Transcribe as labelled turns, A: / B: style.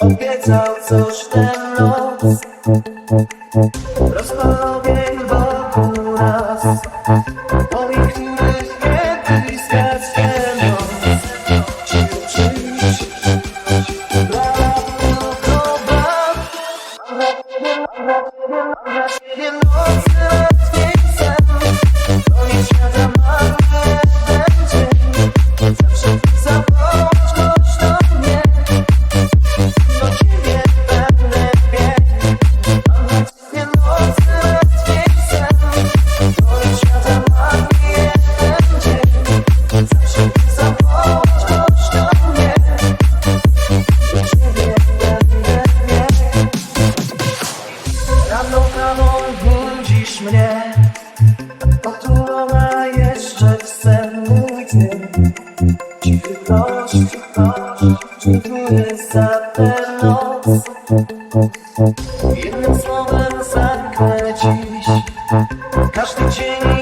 A: obiecał coś tę noc Rozpowiem wokół nas o dziękuję za tę noc. Jednym słowem zamknę Każdy dzień